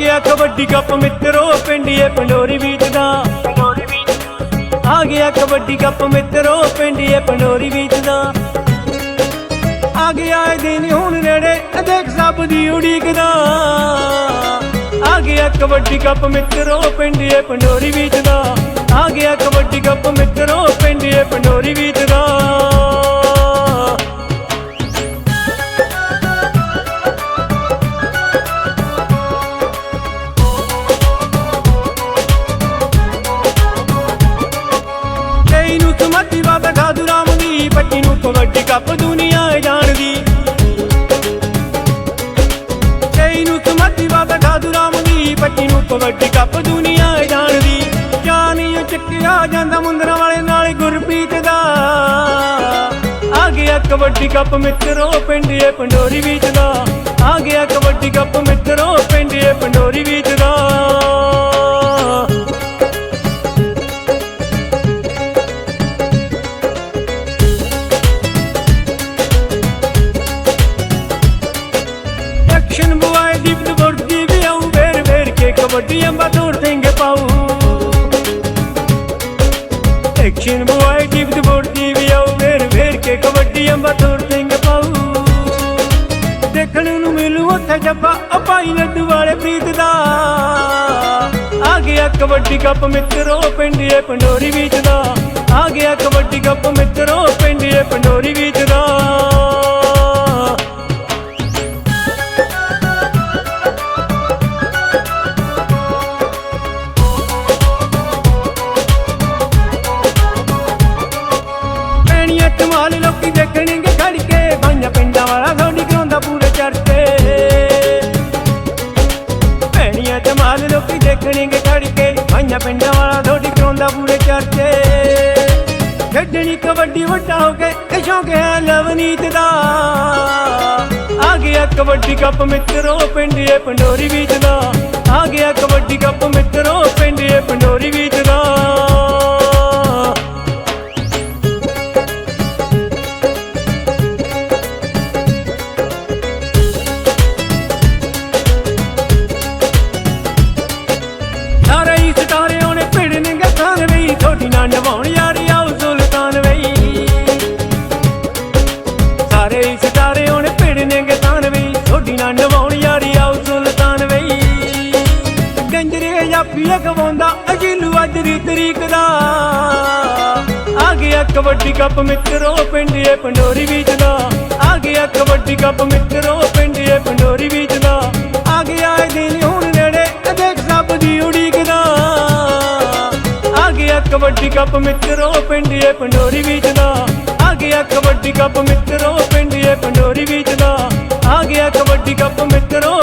ਗਿਆ ਕਬੱਡੀ ਕੱਪ ਮਿੱਤਰੋ, ਪਿੰਡੀਏ ਪੰਡੋਰੀ ਬੀਚ ਦਾ। ਆ ਗਿਆ ਕਬੱਡੀ ਕੱਪ ਮਿੱਤਰੋ, ਪਿੰਡੀਏ ਪੰਡੋਰੀ ਬੀਚ ਦਾ। ਆ ਗਿਆ ਦਿਨ ਹੁਣ ਨੇੜੇ ਇਹ ਦੇਖ ਸਭ ਦੀ ਉਡੀਕਦਾ ਆ ਗਿਆ ਕਬੱਡੀ ਕੱਪ ਮਿੱਤਰੋ, ਪਿੰਡੀਏ ਪੰਡੋਰੀ ਬੀਚ ਦਾ। ਆ ਗਿਆ ਕਬੱਡੀ ਕੱਪ ਮਿੱਤਰੋ, ਪਿੰਡੀਏ ਪੰਡੋਰੀ ਬੀਚ ਦਾ। ਤੇਈ ਨੂੰ ਸਮਝੀ ਬਾਬਾ ਖਾਦੂ ਰਾਮ ਦੀ, ਪੱਟੀ ਨੂੰ ਕਬੱਡੀ ਕੱਪ ਦੁਨੀਆ ਜਾਣਦੀ ਤੇਈ ਨੂੰ ਸਮਝੀ ਬਾਬਾ ਖਾਦੂ ਰਾਮ ਦੀ, ਪੱਟੀ ਨੂੰ ਕਬੱਡੀ ਕੱਪ ਦੁਨੀਆ ਜਾਣਦੀ ਜਾਨੀ ਚੱਕਿਆ ਜਾਂਦਾ ਮੁੰਦਰਾਂ ਵਾਲੇ ਨਾਲ ਗੁਰਪ੍ਰੀਤ ਦਾ। ਆ ਗਿਆ ਕਬੱਡੀ ਕੱਪ ਮਿੱਤਰੋ ਪਿੰਡੀਏ ਪੰਡੋਰੀ ਵਿੱਚ ਦਾ। ਆ ਗਿਆ ਕਬੱਡੀ ਕੱਪ ਮਿੱਤਰੋ ਪਿੰਡੀਏ ਪੰਡੋਰੀ ਵਿੱਚ ਦਾ। ਭਾਈ ਲੱਡੂ ਵਾਲੇ ਪ੍ਰੀਤ ਦਾ। ਆ ਗਿਆ ਕਬੱਡੀ ਕੱਪ ਮਿੱਤਰੋ ਪਿੰਡੀਏ ਪੰਡੋਰੀ ਵਿੱਚ ਦਾ। ਦੇਖਣਗੇ ਖੜ ਕੇ ਬਾਈਆਂ ਪਿੰਡਾਂ ਵਾਲਾ ਥੋੜੀ ਕਰਾਉਂਦਾ ਪੂਰੇ ਚਰਚੇ। ਖੇਡਣੀ ਕਬੱਡੀ ਵੱਡਾ ਹੋ ਕੇ ਇਹ ਸ਼ੌਂਕ ਹੈ ਲਵਨੀਤ ਦਾ। ਆ ਗਿਆ ਕਬੱਡੀ ਕੱਪ ਮਿੱਤਰੋ ਪਿੰਡੀਏ ਪੰਡੋਰੀ ਵਿੱਚ ਦਾ। ਤਰੀਕ ਦਾ। ਆ ਗਿਆ ਕਬੱਡੀ ਕੱਪ ਮਿੱਤਰੋ ਪਿੰਡੀਏ ਪੰਡੋਰੀ ਵਿੱਚ ਦਾ। ਆ ਗਿਆ ਕਬੱਡੀ ਕੱਪ ਮਿੱਤਰੋ ਪਿੰਡੀਏ ਪੰਡੋਰੀ ਵਿੱਚ ਦਾ। ਆ ਗਿਆ ਇਹ ਦਿਨ ਹੁਣ ਨੇੜੇ ਦੇਖ ਸਭ ਦੀ ਉਡੀਕ ਦਾ। ਆ ਗਿਆ ਕਬੱਡੀ ਕੱਪ ਮਿੱਤਰੋ ਪਿੰਡੀਏ ਪੰਡੋਰੀ ਵਿੱਚ ਦਾ। ਆ ਗਿਆ ਕਬੱਡੀ ਕੱਪ ਮਿੱਤਰੋ ਪਿੰਡੀਏ ਪੰਡੋਰੀ ਵਿੱਚ ਦਾ। ਆ ਗਿਆ ਕਬੱਡੀ ਕੱਪ ਮਿੱਤਰੋ